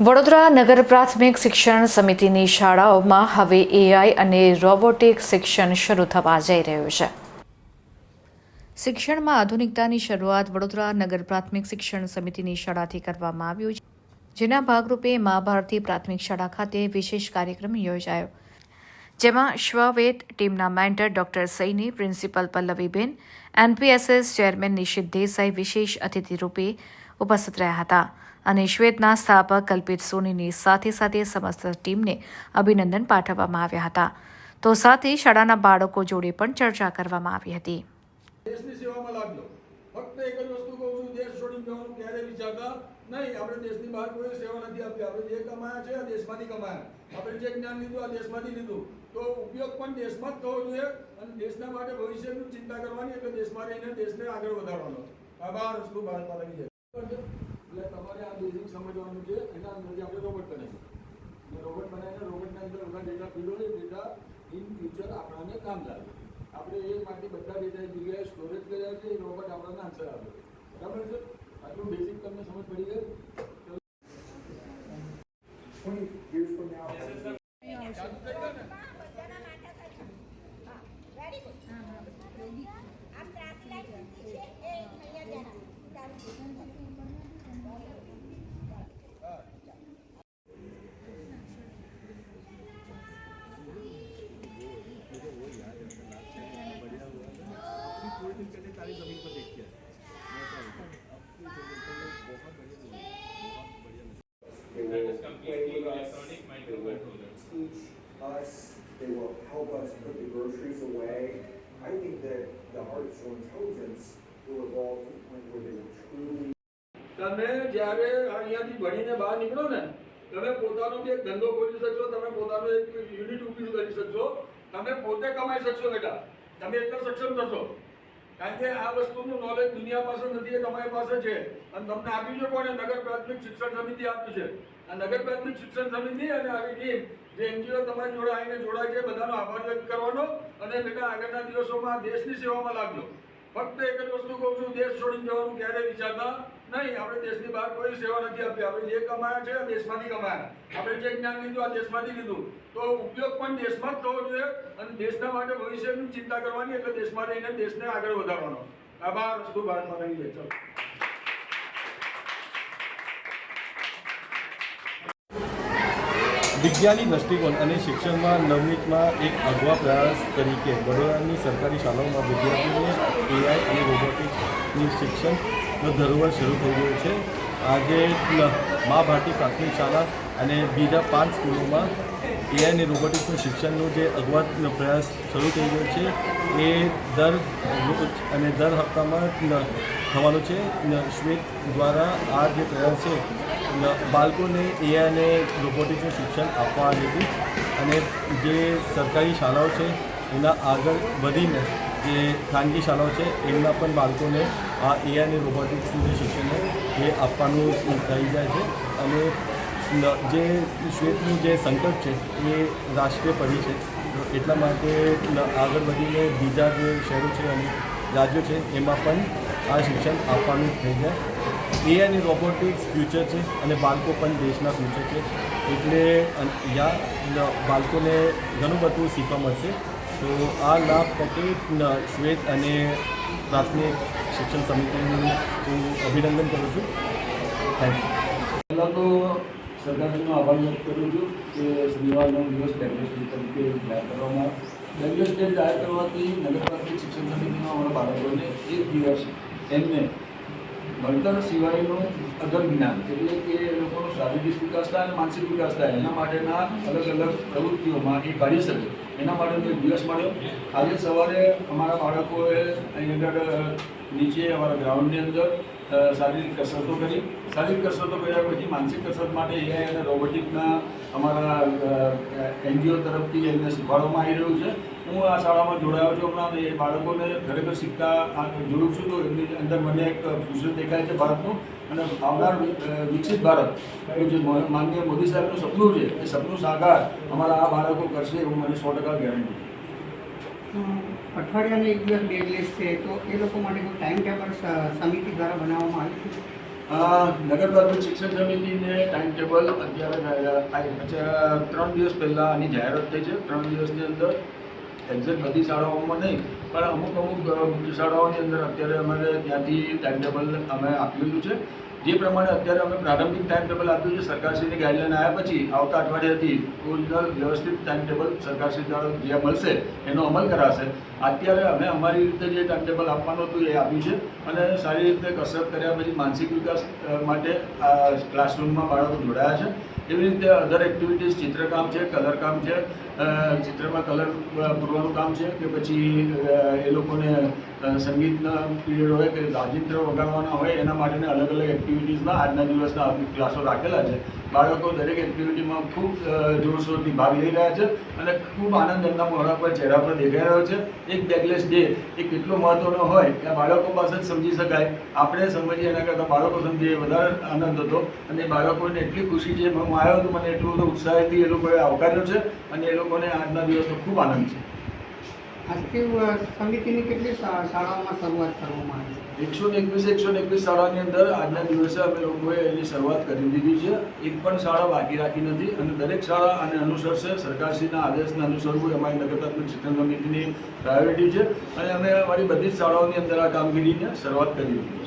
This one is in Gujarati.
વડોદરા નગર પ્રાથમિક શિક્ષણ સમિતિની શાળાઓમાં હવે એઆઈ અને રોબોટિક શિક્ષણ શરૂ થવા જઈ રહ્યું છે. શિક્ષણમાં આધુનિકતાની શરૂઆત વડોદરા નગર પ્રાથમિક શિક્ષણ સમિતિની શાળાથી કરવામાં આવ્યું છે. જેના ભાગરૂપે મા ભારતી પ્રાથમિક શાળા ખાતે વિશેષ કાર્યક્રમ યોજાયો. જેમાં શ્વવેત ટીમના mentor doctor Saini, principal Pallaviben NPSS chairman Nishit Desai વિશેષ અતિથિ રૂપે ઉપસ્થિત રહ્યા હતા. અને શ્વેતના સ્થાપક કલ્પિત સોનીની સાથે સાથે સમસ્ત ટીમને અભિનંદન પાઠવવામાં આવ્યા હતા. તો સાથે શાળાના બાળકો જોડે પણ ચર્ચા કરવામાં આવી હતી. દેશની સેવામાં લાગ્યો ફક્ત એક જ વસ્તુ કહું છું, દેશ છોડીને જવાનું ક્યારે વિચારતા નહીં. આપણે દેશની બહાર કોઈ સેવા નથી આપતી. આપણે જે કમાયા છે, આ દેશમાંથી કમાયા. આપણે જે જ્ઞાન લીધું, આ દેશમાંથી લીધું. તો ઉપયોગ પણ દેશમાં જ થવો જોઈએ અને દેશના માટે ભવિષ્યની ચિંતા કરવાની એટલે દેશમાં રહીને દેશને આગળ વધારવાનો આભાર વસ્તુ ભારતમાં કી જય એટલે તમારે આ બેઝિક સમજવાનું છે એના અંદરથી આપણે રોબોટ બનાવીએ. રોબોટ બનાવીને રોબોટના અંદર બધા ડેટા ફીડ હોય ડેટા ઇન ફ્યુચર આપણાને કામ લાગે. આપણે એ માટે બધા ડેટા જગ્યાએ સ્ટોરેજ કર્યા છે એ રોબોટ આપણને આન્સર આપે. બરાબર છે? આટલું બેઝિક તમને સમજ પડી ગઈ આમ ત્રાસી લાઈન છે એ અહીંયા જરા They will play with us, they will teach us, they will help us put the groceries away. I think that the artificial intelligence will evolve to the point where they will truly તમે જ્યારે અહીંયાથી ભણીને બહાર નીકળો ને તમે પોતાનો બી એક ધંધો ખોલી શકશો તમે પોતાનો એક યુનિટ ઉપયોગ કરી શકશો તમે પોતે કમાઈ શકશો બેટા તમે એટલા સક્ષમ થશો કારણ કે આ વસ્તુનું નોલેજ દુનિયા પાસે નથી, એ તમારી પાસે છે. અને તમને આપ્યું છે કોને નગર પ્રાથમિક શિક્ષણ સમિતિ આપ્યું છે. આ નગર પ્રાથમિક શિક્ષણ સમિતિ અને આવી ટીમ, જે એનજીઓ તમારી જોડે આવીને જોડાય છે, બધાનો આભાર વ્યક્ત કરવાનો. અને બેટા, આગળના દિવસોમાં દેશની સેવામાં લાગજો. ફક્ત એક જ વસ્તુ કહું છું, દેશ છોડીને જવાનું ક્યારેય વિચારતા નહીં. આપણે દેશની બહાર કોઈ સેવા નથી આપી. આપણે જે કમાયા છે દેશમાંથી કમાયા. આપણે જે જ્ઞાન લીધું આ દેશમાંથી લીધું. તો ઉપયોગ પણ દેશમાં જ થવો જોઈએ અને દેશના માટે ભવિષ્યની ચિંતા કરવાની એટલે દેશમાં રહીને દેશને આગળ વધારવાનો. આભાર. વસ્તુ ભારતમાં રહી જય. ચાલો વિજ્ઞાની દ્રષ્ટિકોણ અને શિક્ષણમાં નવનીતમાં એક અગવા પ્રયાસ તરીકે વડોદરાની સરકારી શાળાઓમાં વિદ્યાર્થીઓને એઆઈ અને રોબોટિક્સની શિક્ષણનો ધરોહર શરૂ થઈ ગયો છે. આજે મા ભારતી પ્રાથમિક શાળા અને બીજા પાંચ સ્કૂલોમાં એઆઈ અને રોબોટિક્સનું શિક્ષણનો જે અગવા પ્રયાસ શરૂ થઈ ગયો છે, એ દર અને દર હપ્તામાં થવાનો છે. શ્વેત દ્વારા આ જે પ્રયાસ છે બાળકોને એ અને રોબોટિક્સનું શિક્ષણ આપવા હેતુ. અને જે સરકારી શાળાઓ છે, એના આગળ વધીને જે ખાનગી શાળાઓ છે, એમના પણ બાળકોને આ એ અને રોબોટિક્સનું જે શિક્ષણ એ આપવાનું થઈ જાય છે. અને જે શ્વેતનું જે સંકટ છે, એ રાષ્ટ્રીય પડી છે. એટલા માટે આગળ વધીને બીજા જે શહેરો છે અને રાજ્યો છે, એમાં પણ આ શિક્ષણ આપવાનું થઈ જાય. એ અને રોબોટિક્સ ફ્યુચર છે અને બાળકો પણ દેશના ફ્યુચર છે. એટલે યા બાળકોને ઘણું બધું શીખવા મળશે. તો આ લાભ પટેલ શ્વેત અને પ્રાથમિક શિક્ષણ સમિતિનું હું અભિનંદન કરું છું. થેન્ક યુ પહેલાં તો સરકારશ્રીનો આભાર વ્યક્ત કરું છું કે શનિવારનો દિવસ સ્ટેટ તરીકે જાહેર કરવામાં બેંગ્લોર સ્ટેટ જાહેર કરવાથી નગર પ્રાથમિક શિક્ષણ સમિતિમાં અમારા બાળકોને એક દિવસ એમને ભણતર સિવાયનું અગર જ્ઞાન, એટલે કે એ લોકોનો શારીરિક વિકાસ થાય અને માનસિક વિકાસ થાય, એના માટેના અલગ અલગ પ્રવૃત્તિઓમાં એ કાઢી શકે. એના માટેનો એક દિવસ મળ્યો. આજે સવારે અમારા બાળકોએ અહીં આગળ નીચે અમારા ગ્રાઉન્ડની અંદર શારીરિક કસરતો કરી. શારીરિક કસરતો કર્યા પછી માનસિક કસરત માટે એઆઈ અને રોબોટિકના અમારા એનજીઓ તરફથી એમને શીખવાડવામાં આવી રહ્યું છે. હું આ શાળામાં જોડાયો છું હમણાં એ બાળકોને ખરેખર શીખતા જોઉં છું તો એમની અંદર મને એક ફ્યુચર દેખાય છે ભારતનું અને આવનાર વિકસિત ભારત. એ જે માનનીય મોદી સાહેબનું સપનું છે, એ સપનું સાકાર અમારા આ બાળકો કરશે એવું મને સો ટકા ગેરંટી અઠવાડિયાનો એક દિવસ બેડ લિસ્ટ છે, તો એ લોકો માટે કોઈ ટાઈમ ટેબલ સમિતિ દ્વારા બનાવવામાં આવ્યું છે? નગર શિક્ષણ સમિતિને ટાઈમ ટેબલ અત્યારે ત્રણ દિવસ પહેલાં આની જાહેરાત થઈ છે. ત્રણ દિવસની અંદર એક્ઝેક્ટ બધી શાળાઓમાં નહીં, પણ અમુક અમુક શાળાઓની અંદર અત્યારે અમારે ત્યાંથી ટાઈમ ટેબલ અમે આપેલું છે. જે પ્રમાણે અત્યારે અમે પ્રારંભિક ટાઈમ ટેબલ આપ્યું છે, સરકારશ્રીની ગાઈડલાઈન આવ્યા પછી આવતા અઠવાડિયાથી ઓરિજિનલ વ્યવસ્થિત ટાઈમ ટેબલ સરકારશ્રી દ્વારા જે મળશે એનો અમલ કરાશે. અત્યારે અમે અમારી રીતે જે ટાઈમ ટેબલ આપવાનું હતું એ આપ્યું છે અને સારી રીતે કસરત કર્યા પછી માનસિક વિકાસ માટે આ ક્લાસરૂમમાં બાળકો જોડાયા છે. એવી રીતે અધર એક્ટિવિટીઝ ચિત્રકામ છે, કલરકામ છે ચિત્રમાં કલર પૂરવાનું કામ છે કે પછી એ લોકોને સંગીતના પીરિયડ હોય કે રાજિંત્ર વગાડવાના હોય, એના માટેના અલગ અલગ એક્ટિવિટીઝમાં આજના દિવસના ક્લાસો રાખેલા છે. બાળકો દરેક એક્ટિવિટીમાં ખૂબ જોરશોરથી ભાગ લઈ રહ્યા છે અને ખૂબ આનંદ એમના મોઢા પર, ચહેરા પર દેખાઈ રહ્યો છે. એક બેકલેસ ડે એ કેટલો મહત્ત્વનો હોય, એ બાળકો પાસે જ સમજી શકાય. આપણે સમજીએ, એના કરતાં બાળકો સમજીએ વધારે આનંદ હતો. અને બાળકોને એટલી ખુશી છે હું આવ્યો હતો મને એટલું બધું ઉત્સાહથી એ લોકોએ આવકાર્યો છે અને એ લોકોને આજના દિવસનો ખૂબ આનંદ છે. આજથી સમિતિની કેટલી શાળાઓમાં શરૂઆત કરવામાં આવી એકસો એકવીસ એકસો એકવીસ શાળાની અંદર આજના દિવસે અમે લોકોએ એની શરૂઆત કરી દીધી છે. એક પણ શાળા બાકી રાખી નથી અને દરેક શાળા આને અનુસરશે. સરકારશ્રીના આદેશને અનુસરવું અમારી નગર પ્રાથમિક શિક્ષણ સમિતિની પ્રાયોરિટી છે. અને અમે અમારી બધી જ શાળાઓની અંદર આ કામગીરીને શરૂઆત કરી દીધી